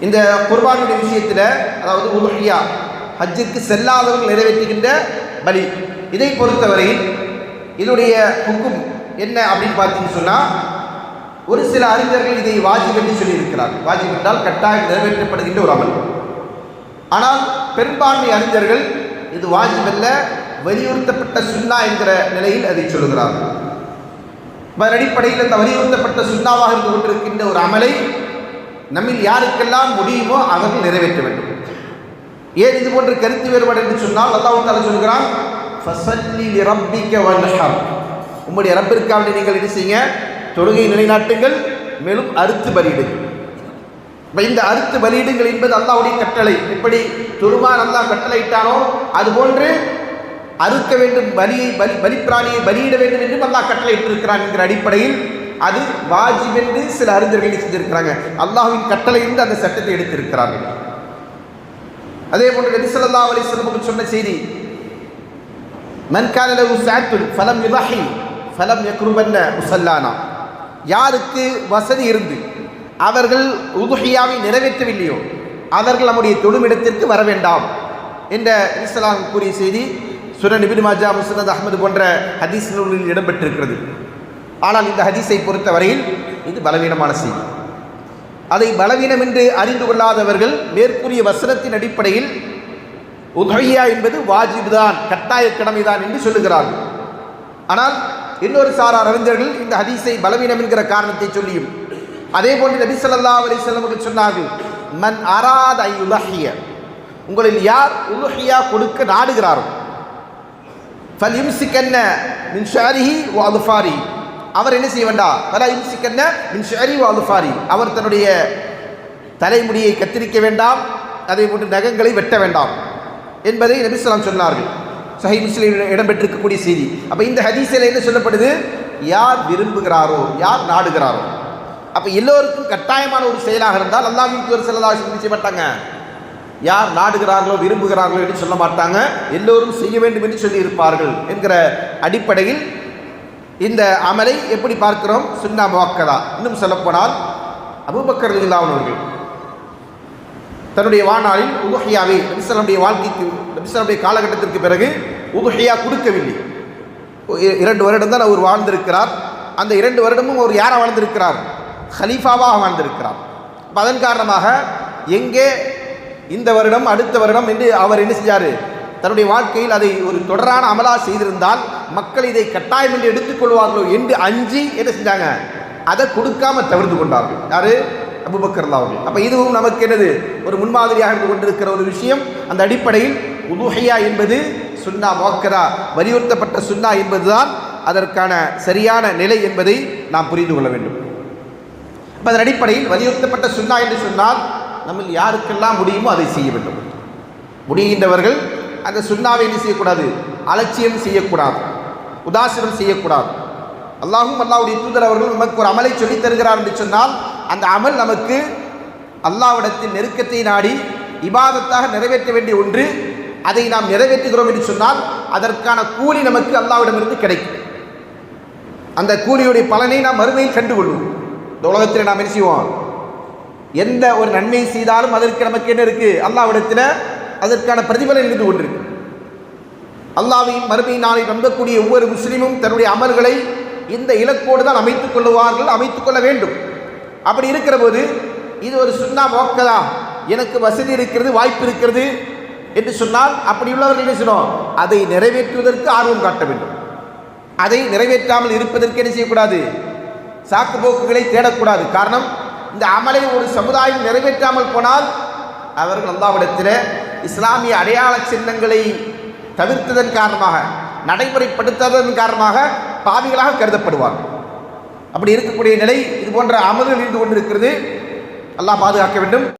இந்த குர்பானுடைய விஷயத்தில் அதாவது உலுஹியா ஹஜ்ஜிற்கு செல்லாதவர்கள் நிறைவேற்றுகின்ற பலி இதை பொறுத்தவரையில் இதனுடைய ஹுக்கும் என்ன அப்படின்னு பார்த்தீங்கன்னு சொன்னால் ஒரு சில அறிஞர்கள் இதை வாஜிப் என்று சொல்லியிருக்கிறார். வாஜிப் என்றால் கட்டாயம் நிறைவேற்றப்படுகின்ற ஒரு அமல். ஆனால் பெரும்பான்மை அறிஞர்கள் இது வாஜிப் அல்ல வலியுறுத்தப்பட்ட சுண்ணா என்கிற நிலையில் அதை சொல்லுகிறார் அதன் அடிப்படையில் அந்த வலியுறுத்தப்பட்ட சுண்ணாவாக இருந்து கொண்டிருக்கின்ற ஒரு அமலை நம்மில் யாருக்கெல்லாம் முடியுமோ அவர்கள் நிறைவேற்ற வேண்டும். ஏன் இது போன்ற கருத்து வேறுபாடு என்று சொன்னால் அல்லாஹ் தாலா சொல்கிறான் "ஃபஸல்லி லிரப்பிக்க வன்ஹர்." உம்முடைய ரப்பிற்காக நீங்கள் என்ன செய்யுங்க தொழுகை நிலைநாட்டுங்கள் மேலும் அறுத்து பலியிடுங்கள். இப்போ இந்த அறுத்து பலியிடுங்கள் என்பது அல்லாவுடைய கட்டளை. எப்படி துருமான் அல்லாஹ் கட்டளையிட்டானோ அதுபோன்று அறுக்க வேண்டும் பலியை பலி பலிப்பிராணியை பலியிட வேண்டும் என்றும் அல்லாஹ் கட்டளையிட்டிருக்கிறான் என்கிற அடிப்படையில் அது வாஜிப் என்று சில அறிஞர்கள் என்ன செஞ்சிருக்கிறாங்க. அல்லாஹ்வின் கட்டளையிலிருந்து அந்த சட்டத்தை எடுத்திருக்கிறார்கள். அதே போன்று நபி ஸல்லல்லாஹு அலைஹி சொன்ன செய்தி மன் சாத்துல் ஃபலம் யுதஹி ஃபலம் யக்ருபன்ன உசல்லானா யாருக்கு வசதி இருந்து அவர்கள் உதுஹியாவை நிறைவேற்றவில்லையோ அவர்கள் நம்முடைய தொழுமிடத்திற்கு வர வேண்டாம் என்ற இஸ்லாம் கூறிய செய்தி சுரன் இபின் மாஜா முசனத் அகமது போன்ற ஹதீஸ் நூலில் இடம்பெற்றிருக்கிறது. ஆனால் இந்த ஹதீஸை பொறுத்தவரையில் இது பலவீனமான செய்தி. அதை பலவீனம் என்று அறிந்து கொள்ளாதவர்கள் மேற்கூறிய வசனத்தின் அடிப்படையில் உதவியா என்பது வாஜிப் தான் கட்டாய கடமைதான் என்று சொல்லுகிறார்கள். ஆனால் இன்னொரு சாரார் அறிஞர்கள் இந்த ஹதீஸை பலவீனம் என்கிற காரணத்தை சொல்லியும் அதே போன்று நபி சொல்லா அலி செல்லமுக்கு சொன்னார்கள் மன் அராத ஐ உலஹிய உங்களில் யார் உலுஹியா கொடுக்க நாடுகிறாரோ ஃபல் யும்சிக்கன்ன மின் ஷாரிஹி ஓ அதுஃபாரி அவர் என்ன செய்ய வேண்டாம் ஃபலா யும்சிக்கன்ன மின் ஷாரி வ அவர் தன்னுடைய தலைமுடியை கத்திரிக்க வேண்டாம் அதை போன்று நகங்களை வெட்ட வேண்டாம் என்பதை நபிஸ்லாம் சொன்னார்கள். சஹி முஸ்லீம் இடம்பெற்றிருக்கக்கூடிய செய்தி. அப்போ இந்த ஹதீஸில் என்ன சொல்லப்படுது? யார் விரும்புகிறாரோ யார் நாடுகிறாரோ. அப்போ எல்லோருக்கும் கட்டாயமான ஒரு செயலாக இருந்தால் அல்லாஹின் ஒரு செல்லதா செய்ய மாட்டாங்க? யார் நாடுகிறார்களோ விரும்புகிறார்களோ என்று சொல்ல மாட்டாங்க. எல்லோரும் செய்ய வேண்டும் என்று சொல்லி இருப்பார்கள் என்கிற அடிப்படையில் இந்த அமலை எப்படி பார்க்கிறோம்? சுன்னா முவக்கதா. இன்னும் சொல்லப்போனால் அபூபக்கர் ரலியல்லாஹு அவர்கள் தன்னுடைய வாழ்நாளில் உதுஹியாவை நபிசலனுடைய வாழ்க்கைக்கு நபிசலனுடைய காலகட்டத்திற்கு பிறகு உதுஹியா கொடுக்கவில்லை. இ- இரண்டு வருடம் தான் அவர் வாழ்ந்திருக்கிறார். அந்த இரண்டு வருடமும் அவர் யாராக வாழ்ந்திருக்கிறார்? ஹலீஃபாவாக வாழ்ந்திருக்கிறார். அதன் காரணமாக எங்கே இந்த வருடம் அடுத்த வருடம் என்று அவர் என்ன செஞ்சார்? தன்னுடைய வாழ்க்கையில் அதை ஒரு தொடரான அமலாக செய்திருந்தால் மக்கள் இதை கட்டாயம் என்று எடுத்துக்கொள்வார்களோ என்று அஞ்சி என்ன செஞ்சாங்க? அதை கொடுக்காம தவிர்த்து கொண்டார்கள். யாரு? அபுபக்கர்லா அவர்கள். அப்போ இதுவும் நமக்கு என்னது? ஒரு முன்மாதிரியாக இருந்து கொண்டிருக்கிற ஒரு விஷயம். அந்த அடிப்படையில் உதுஹையா என்பது சுன்னா மோக்கரா வலியுறுத்தப்பட்ட சுன்னா என்பதுதான் அதற்கான சரியான நிலை என்பதை நாம் புரிந்து கொள்ள வேண்டும். இப்போ அதன் அடிப்படையில் வலியுறுத்தப்பட்ட சுன்னா என்று சொன்னால் நம்ம யாருக்கெல்லாம் முடியுமோ அதை செய்ய வேண்டும். முடிகின்றவர்கள் அந்த சுண்ணாவை என்ன செய்யக்கூடாது? அலட்சியம் செய்யக்கூடாது. உதாசீனம் செய்யக்கூடாது. அல்லாஹும் அல்லாவுடைய தூதர் அவர்கள் நமக்கு ஒரு அமலை சொல்லித் தருகிறார் என்று சொன்னால் அந்த அமல் நமக்கு அல்லாவிடத்தின் நெருக்கத்தை நாடி இபாதத்தாக நிறைவேற்ற வேண்டிய ஒன்று அதை நாம் நிறைவேற்றுகிறோம் என்று சொன்னால் அதற்கான கூலி நமக்கு அல்லாஹ்விடமிருந்து கிடைக்கும். அந்த கூலியுடைய பலனை நாம் மறுமையில் கண்டுகொள்வோம். இந்த உலகத்தில் நாம் என்ன செய்வோம்? எந்த ஒரு நன்மை செய்தாலும் அதற்கு நமக்கு என்ன இருக்குது அல்லாவிடத்தில் அதற்கான பிரதிபலன் இருந்து கொண்டிருக்கு. அல்லாவையும் மறுமை நாளை நம்பக்கூடிய ஒவ்வொரு முஸ்லீமும் தன்னுடைய அமல்களை இந்த இலக்கோடு தான் அமைத்துக் கொள்ளுவார்கள் அமைத்துக் கொள்ள வேண்டும். அப்படி இருக்கிற போது இது ஒரு சுண்ணா மோக்கதா? எனக்கு வசதி இருக்கிறது வாய்ப்பு இருக்கிறது என்று சொன்னால் அப்படி உள்ளவர்கள் என்ன செய்யணும்? அதை நிறைவேற்றுவதற்கு ஆர்வம் காட்ட வேண்டும். அதை நிறைவேற்றாமல் இருப்பதற்கு என்ன செய்யக்கூடாது? சாக்கு போக்குகளை தேடக்கூடாது. காரணம் இந்த அமலை ஒரு சமுதாயம் நிறைவேற்றாமல் போனால் அவர்கள் அல்லாவிடத்தில் இஸ்லாமிய அடையாள சின்னங்களை தவிர்த்ததன் காரணமாக நடைமுறைப்படுத்தாததன் காரணமாக பாவிகளாக கருதப்படுவார்கள். அப்படி இருக்கக்கூடிய நிலை இது போன்ற அமல்கள் இருந்து கொண்டிருக்கிறது. அல்லாஹ் பாதுகாக்க வேண்டும்.